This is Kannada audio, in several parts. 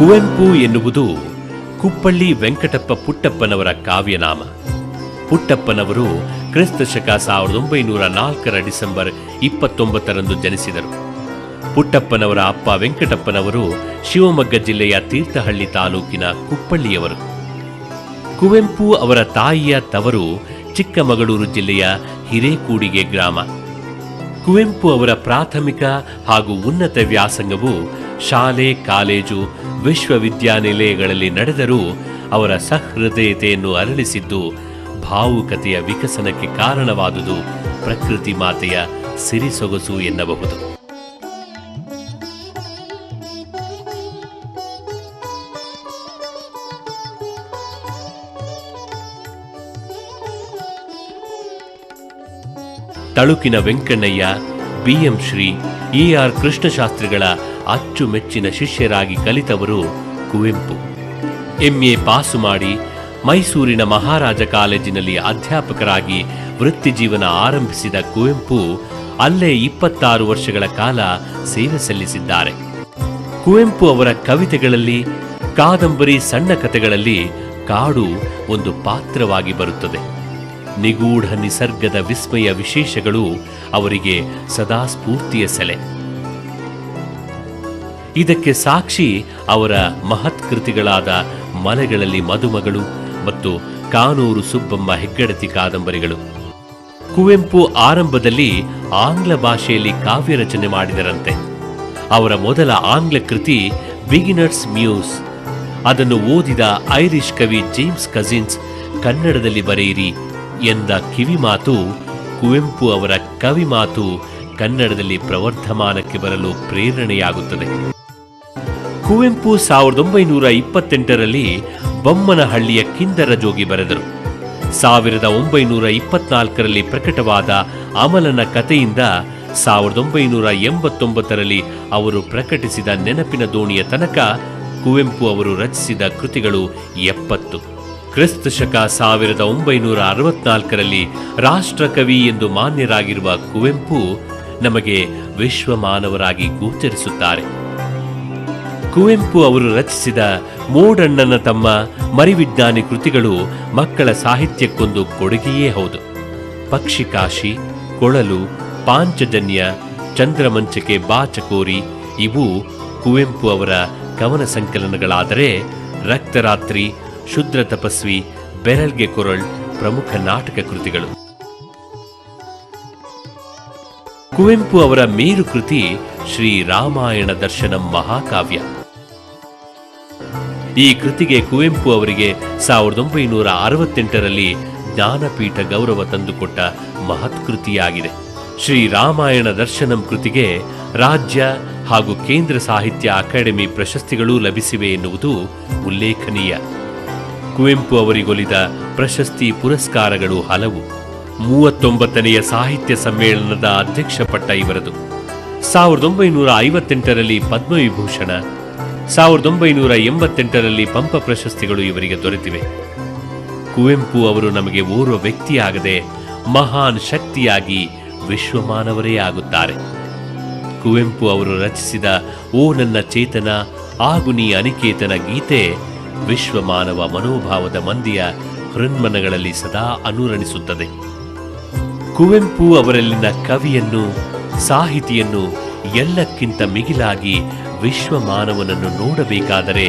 ಕುವೆಂಪು ಎನ್ನುವುದು ಕುಪ್ಪಳ್ಳಿ ವೆಂಕಟಪ್ಪ ಪುಟ್ಟಪ್ಪನವರ ಕಾವ್ಯನಾಮ. ಪುಟ್ಟಪ್ಪನವರು ಕ್ರಿಸ್ತ ಶಕ ಸಾವಿರದ ಒಂಬೈನೂರ ನಾಲ್ಕರ ಡಿಸೆಂಬರ್ ಇಪ್ಪತ್ತೊಂಬತ್ತರಂದು ಜನಿಸಿದರು. ಪುಟ್ಟಪ್ಪನವರ ಅಪ್ಪ ವೆಂಕಟಪ್ಪನವರು ಶಿವಮೊಗ್ಗ ಜಿಲ್ಲೆಯ ತೀರ್ಥಹಳ್ಳಿ ತಾಲೂಕಿನ ಕುಪ್ಪಳ್ಳಿಯವರು. ಕುವೆಂಪು ಅವರ ತಾಯಿಯ ತವರು ಚಿಕ್ಕಮಗಳೂರು ಜಿಲ್ಲೆಯ ಹಿರೇಕೂಡಿಗೆ ಗ್ರಾಮ. ಕುವೆಂಪು ಅವರ ಪ್ರಾಥಮಿಕ ಹಾಗೂ ಉನ್ನತ ವ್ಯಾಸಂಗವು ಶಾಲೆ, ಕಾಲೇಜು, ವಿಶ್ವವಿದ್ಯಾನಿಲಯಗಳಲ್ಲಿ ನಡೆದರೂ ಅವರ ಸಹೃದಯತೆಯನ್ನು ಅರಳಿಸಿದ್ದು ಭಾವುಕತೆಯ ವಿಕಸನಕ್ಕೆ ಕಾರಣವಾದುದು ಪ್ರಕೃತಿ ಮಾತೆಯ ಸಿರಿಸೊಗಸು ಎನ್ನಬಹುದು. ತಳುಕಿನ Venkannaiah, BM Shri A R ಕೃಷ್ಣಶಾಸ್ತ್ರಿಗಳ ಅಚ್ಚುಮೆಚ್ಚಿನ ಶಿಷ್ಯರಾಗಿ ಕಲಿತವರು ಕುವೆಂಪು. ಎಂಎ ಪಾಸು ಮಾಡಿ ಮೈಸೂರಿನ ಮಹಾರಾಜ ಕಾಲೇಜಿನಲ್ಲಿ ಅಧ್ಯಾಪಕರಾಗಿ ವೃತ್ತಿ ಜೀವನ ಆರಂಭಿಸಿದ ಕುವೆಂಪು ಅಲ್ಲೇ ಇಪ್ಪತ್ತಾರು ವರ್ಷಗಳ ಕಾಲ ಸೇವೆ ಸಲ್ಲಿಸಿದ್ದಾರೆ. ಕುವೆಂಪು ಅವರ ಕವಿತೆಗಳಲ್ಲಿ, ಕಾದಂಬರಿ ಸಣ್ಣ ಕಥೆಗಳಲ್ಲಿ ಕಾಡು ಒಂದು ಪಾತ್ರವಾಗಿ ಬರುತ್ತದೆ. ನಿಗೂಢ ನಿಸರ್ಗದ ವಿಸ್ಮಯ ವಿಶೇಷಗಳು ಅವರಿಗೆ ಸದಾ ಸ್ಫೂರ್ತಿಯ ಸೆಲೆ. ಇದಕ್ಕೆ ಸಾಕ್ಷಿ ಅವರ ಮಹತ್ ಕೃತಿಗಳಾದ ಮಲೆಗಳಲ್ಲಿ ಮದುಮಗಳು ಮತ್ತು ಕಾನೂರು ಸುಬ್ಬಮ್ಮ ಹೆಗ್ಗಡತಿ ಕಾದಂಬರಿಗಳು. ಕುವೆಂಪು ಆರಂಭದಲ್ಲಿ ಆಂಗ್ಲ ಭಾಷೆಯಲ್ಲಿ ಕಾವ್ಯ ರಚನೆ ಮಾಡಿದರಂತೆ. ಅವರ ಮೊದಲ ಆಂಗ್ಲ ಕೃತಿ ಬಿಗಿನರ್ಸ್ ಮ್ಯೂಸ್. ಅದನ್ನು ಓದಿದ ಐರಿಷ್ ಕವಿ ಜೇಮ್ಸ್ ಕಜಿನ್ಸ್ ಕನ್ನಡದಲ್ಲಿ ಬರೆಯಿರಿ ಎಂದ ಕಿವಿಮಾತು, ಕುವೆಂಪು ಅವರ ಕವಿ ಮಾತು ಕನ್ನಡದಲ್ಲಿ ಪ್ರವರ್ಧಮಾನಕ್ಕೆ ಬರಲು ಪ್ರೇರಣೆಯಾಗುತ್ತದೆ. ಕುವೆಂಪು ಸಾವಿರದ ಒಂಬೈನೂರ ಇಪ್ಪತ್ತೆಂಟರಲ್ಲಿ ಬೊಮ್ಮನಹಳ್ಳಿಯ ಕಿಂದರ ಜೋಗಿ ಬರೆದರು. ಸಾವಿರದ ಒಂಬೈನೂರ ಇಪ್ಪತ್ನಾಲ್ಕರಲ್ಲಿ ಪ್ರಕಟವಾದ ಅಮಲನ ಕಥೆಯಿಂದ ಸಾವಿರದ ಒಂಬೈನೂರ ಎಂಬತ್ತೊಂಬತ್ತರಲ್ಲಿ ಅವರು ಪ್ರಕಟಿಸಿದ ನೆನಪಿನ ದೋಣಿಯ ತನಕ ಕುವೆಂಪು ಅವರು ರಚಿಸಿದ ಕೃತಿಗಳು ಎಪ್ಪತ್ತು. ಕ್ರಿಸ್ತ ಶಕ ಸಾವಿರದ ಒಂಬೈನೂರ ಅರವತ್ನಾಲ್ಕರಲ್ಲಿ ರಾಷ್ಟ್ರಕವಿ ಎಂದು ಮಾನ್ಯರಾಗಿರುವ ಕುವೆಂಪು ನಮಗೆ ವಿಶ್ವಮಾನವರಾಗಿ ಗೋಚರಿಸುತ್ತಾರೆ. ಕುವೆಂಪು ಅವರು ರಚಿಸಿದ ಮೂಡಣ್ಣನ ತಮ್ಮ ಮರಿವಿಜ್ಞಾನಿ ಕೃತಿಗಳು ಮಕ್ಕಳ ಸಾಹಿತ್ಯಕ್ಕೊಂದು ಕೊಡುಗೆಯೇ ಹೌದು. ಪಕ್ಷಿಕಾಶಿ, ಕೊಳಲು, ಪಾಂಚಜನ್ಯ, ಚಂದ್ರಮಂಚಕೆ ಬಾಚಕೋರಿ ಇವು ಕುವೆಂಪು ಅವರ ಕವನ ಸಂಕಲನಗಳಾದರೆ ರಕ್ತರಾತ್ರಿ ಶುದ್ರ ತಪಸ್ವಿ ಬೆರಳ್ಗೆ ಕೊರಳ್ ಪ್ರಮುಖ ನಾಟಕ ಕೃತಿಗಳು. ಕುವೆಂಪು ಅವರ ಮೇರು ಕೃತಿ ಶ್ರೀ ರಾಮಾಯಣ ದರ್ಶನಂ ಮಹಾಕಾವ್ಯ. ಈ ಕೃತಿಗೆ ಕುವೆಂಪು ಅವರಿಗೆ ಸಾವಿರದ ಒಂಬೈನೂರ ಅರವತ್ತೆಂಟರಲ್ಲಿ ಜ್ಞಾನಪೀಠ ಗೌರವ ತಂದುಕೊಟ್ಟ ಮಹತ್ ಕೃತಿಯಾಗಿದೆ ಶ್ರೀ ರಾಮಾಯಣ ದರ್ಶನಂ ಕೃತಿಗೆ ರಾಜ್ಯ ಹಾಗೂ ಕೇಂದ್ರ ಸಾಹಿತ್ಯ ಅಕಾಡೆಮಿ ಪ್ರಶಸ್ತಿಗಳೂ ಲಭಿಸಿವೆ ಎನ್ನುವುದು ಉಲ್ಲೇಖನೀಯ. ಕುವೆಂಪು ಅವರಿಗೊಲಿದ ಪ್ರಶಸ್ತಿ ಪುರಸ್ಕಾರಗಳು ಹಲವು. ಮೂವತ್ತೊಂಬತ್ತನೆಯ ಸಾಹಿತ್ಯ ಸಮ್ಮೇಳನದ ಅಧ್ಯಕ್ಷ ಪಟ್ಟ ಇವರದು. ಸಾವಿರದ ಒಂಬೈನೂರ ಐವತ್ತೆಂಟರಲ್ಲಿ ಪದ್ಮವಿಭೂಷಣ, ಸಾವಿರದ ಒಂಬೈನೂರ ಎಂಬತ್ತೆಂಟರಲ್ಲಿ ಪಂಪ ಪ್ರಶಸ್ತಿಗಳು ಇವರಿಗೆ ದೊರೆತಿವೆ. ಕುವೆಂಪು ಅವರು ನಮಗೆ ಓರ್ವ ವ್ಯಕ್ತಿಯಾಗದೆ ಮಹಾನ್ ಶಕ್ತಿಯಾಗಿ ವಿಶ್ವಮಾನವರೇ ಆಗುತ್ತಾರೆ. ಕುವೆಂಪು ಅವರು ರಚಿಸಿದ ಓ ನನ್ನ ಚೇತನ ಆಗುನಿ ಅನಿಕೇತನ ಗೀತೆ ವಿಶ್ವಮಾನವ ಮನೋಭಾವದ ಮಂದಿಯ ಹೃನ್ಮನಗಳಲ್ಲಿ ಸದಾ ಅನುರಣಿಸುತ್ತದೆ. ಕುವೆಂಪು ಅವರಲ್ಲಿನ ಕವಿಯನ್ನು, ಸಾಹಿತಿಯನ್ನು ಎಲ್ಲಕ್ಕಿಂತ ಮಿಗಿಲಾಗಿ ವಿಶ್ವಮಾನವನನ್ನು ನೋಡಬೇಕಾದರೆ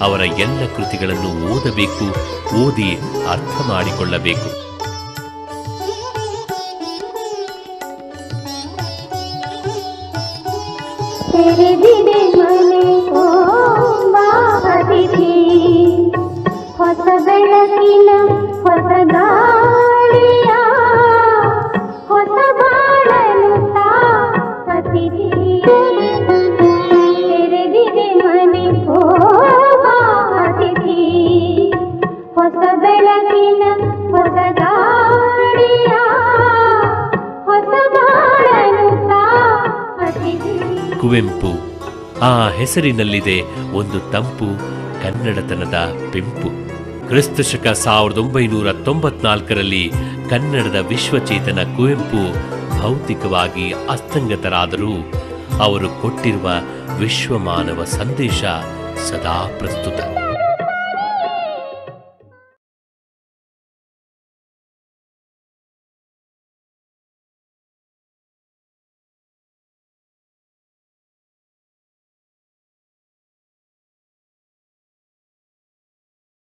ಅವರ ಎಲ್ಲ ಕೃತಿಗಳನ್ನು ಓದಬೇಕು, ಓದಿ ಅರ್ಥ ಮಾಡಿಕೊಳ್ಳಬೇಕು. ಬೆಳಕಿನ ಹೊಸ ಗಾಳಿಯ ಹೊಸ ಬಾಳನು ತೆರೆದಿದೆ ಮನೆ ಓಂಬಾಹದಿರಿ ಹೊಸ ಬೆಳಕಿನ ಹೊಸ ಗಾಳಿಯ ಕುವೆಂಪು, ಆ ಹೆಸರಿನಲ್ಲಿದೆ ಒಂದು ತಂಪು ಕನ್ನಡತನದ ಪೆಂಪು ಕ್ರಿಸ್ತಶಕ ಸಾವಿರದ ಒಂಬೈನೂರ ತೊಂಬತ್ನಾಲ್ಕರಲ್ಲಿ ಕನ್ನಡದ ವಿಶ್ವಚೇತನ ಕುವೆಂಪು ಭೌತಿಕವಾಗಿ ಅಸ್ತಂಗತರಾದರೂ. ಅವರು ಕೊಟ್ಟಿರುವ ವಿಶ್ವಮಾನವ ಸಂದೇಶ ಸದಾ ಪ್ರಸ್ತುತ.